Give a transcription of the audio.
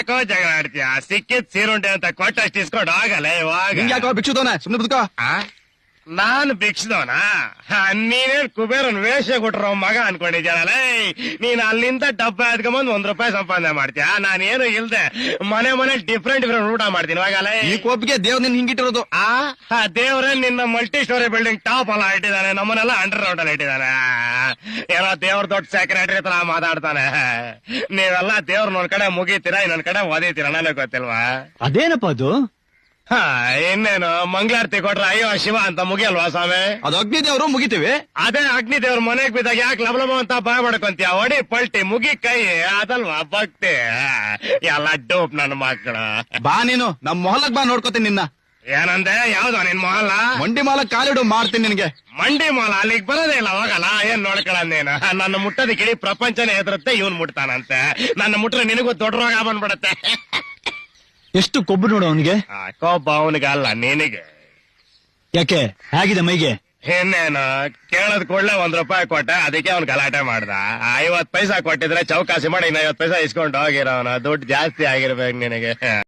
ಯಾಕೋ ಜಗಳ ಆಡ್ತೀಯ? ಸಿಕ್ಕಿದ್ ಸೀರುಂಡೆ ಅಂತ ಕೊಟ್ಟಷ್ಟು ಇಸ್ಕೊಂಡು ಆಗಲ್ಲ ಇವಾಗ. ಯಾಕೋ ಭಿಕ್ಷುದವನ ಸುಮ್ಮನೆ ಬದುಕೋ? ನಾನ್ ಭಿಕ್ಷದವನ? ನೀನೇನ್ ಕುಬೇರನ್ ವೇಷ ಕೊಟ್ರ ಮಗ ಅನ್ಕೊಂಡಿದ್ಯಾನಲ್ಲ ನೀನ್ ಅಲ್ಲಿಂದ ಡಬ್ಬ ಎತ್ಕೊಂಬಂದ್ ಒಂದ್ ರೂಪಾಯಿ ಸಂಪಾದನೆ ಮಾಡ್ತೀಯ? ನಾನೇನು ಇಲ್ದೆ ಮನೆ ಮನೆ ಡಿಫ್ರೆಂಟ್ ಡಿಫ್ರೆಂಟ್ ಊಟ ಮಾಡ್ತೀನಿ ಇವಾಗಲೇ ಈ ಕೊಬ್ಬಿಗೆ ದೇವ್ ನಿನ್ ಹಿಂಗಿಟ್ಟಿರೋದು. ಆ ದೇವ್ರೆ ನಿನ್ನ ಮಲ್ಟಿ ಸ್ಟೋರಿ ಬಿಲ್ಡಿಂಗ್ ಟಾಪ್ ಅಲ್ಲ ಇಟ್ಟಿದ್ದಾನೆ ನಮ್ಮನೆಲ್ಲ ಅಂಡರ್ ಗ್ರೌಂಡ್ ಅಲ್ಲಿ ಇಟ್ಟಿದ್ದಾನೆ. ಏನೋ ದೇವ್ರ ದೊಡ್ಡ ಸೆಕ್ರೆಟರಿ ತರ ಮಾತಾಡ್ತಾನೆ. ನೀವೆಲ್ಲ ದೇವ್ರ ನೋಡ್ಕಡೆ ಕಡೆ ಮುಗಿತೀರಾ ಇನ್ನೊಂದ್ ಕಡೆ ಓದಿತೀರಾ ನನಗೆ ಗೊತ್ತಿಲ್ವಾ? ಅದೇನಪ್ಪ ಅದು? ಹಾ ಇನ್ನೇನು ಮಂಗಳಾರತಿ ಕೊಟ್ರ ಅಯ್ಯೋ ಶಿವ ಅಂತ ಮುಗಿಯಲ್ವಾ ಸ್ವಾಮಿ? ಅದು ಅಗ್ನಿ ದೇವ್ರು ಮುಗಿತೀವಿ. ಅದೇ ಅಗ್ನಿ ದೇವ್ರ ಮನೆಗ್ ಬಿದ್ದಾಗ ಯಾಕೆ ಲಬಲಬ ಅಂತ ಬಾಯ್ ಮಾಡ್ಕೊಂತೀಯ? ಒಡಿ ಪಲ್ಟಿ ಮುಗಿ ಕೈ ಅದಲ್ವಾ ಭಕ್ತಿ? ಎಲ್ಲ ಡೋಪ್ ನನ್ನ ಮಕ್ಕಳು ಬಾ ನೀನು ನಮ್ ಮೊಹಲಕ್ ಬಾ ನೋಡ್ಕೋತೀನಿ ನಿನ್ನ. ಏನಂದೆ? ಯಾವ್ದು ನಿನ್ ಮೊಹಲ್ಲ? ಮಂಡಿ ಮಾಲಕ್ ಕಾಲಿಡು ಮಾಡ್ತೀನಿ ನಿನ್ಗೆ. ಮಂಡಿ ಮಾಲ ಅಲ್ಲಿಗೆ ಬರೋದೇ ಇಲ್ಲ ಹೋಗಲ್ಲ ಏನ್ ನೋಡ್ಕೊಳ್ಳಂದೇನು ನನ್ನ ಮುಟ್ಟದ ಇಡೀ ಪ್ರಪಂಚನೇ ಹೆದರುತ್ತೆ ಇವನ್ ಮುಟ್ತಾನಂತೆ. ನನ್ನ ಮುಟ್ರೆ ನಿನಗೂ ದೊಡ್ಡ ರೋಗ ಬಂದ್ಬಿಡತ್ತೆ. ಎಷ್ಟು ಕೊಬ್ಬು ನೋಡು ಅವನಿಗೆ? ಕೋಪ ಅವನಿಗೆ ಅಲ್ಲ ನಿನಗೆ. ಯಾಕೆ? ಹೇಗಿದೆ ಮೈಗೆ? ಇನ್ನೇನು ಕೇಳದ್ ಕೂಡಲೇ ಒಂದ್ ರೂಪಾಯಿ ಕೊಟ್ಟ ಅದಕ್ಕೆ ಅವ್ನ್ ಗಲಾಟೆ ಮಾಡ್ದ. ಐವತ್ ಪೈಸಾ ಕೊಟ್ಟಿದ್ರೆ ಚೌಕಾಸಿ ಮಾಡಿ ಇನ್ನ ಐವತ್ ಪೈಸಾ ಇಸ್ಕೊಂಡು ಹೋಗಿರೋನು. ದುಡ್ಡು ಜಾಸ್ತಿ ಆಗಿರ್ಬೇಕು ನಿನಗೆ.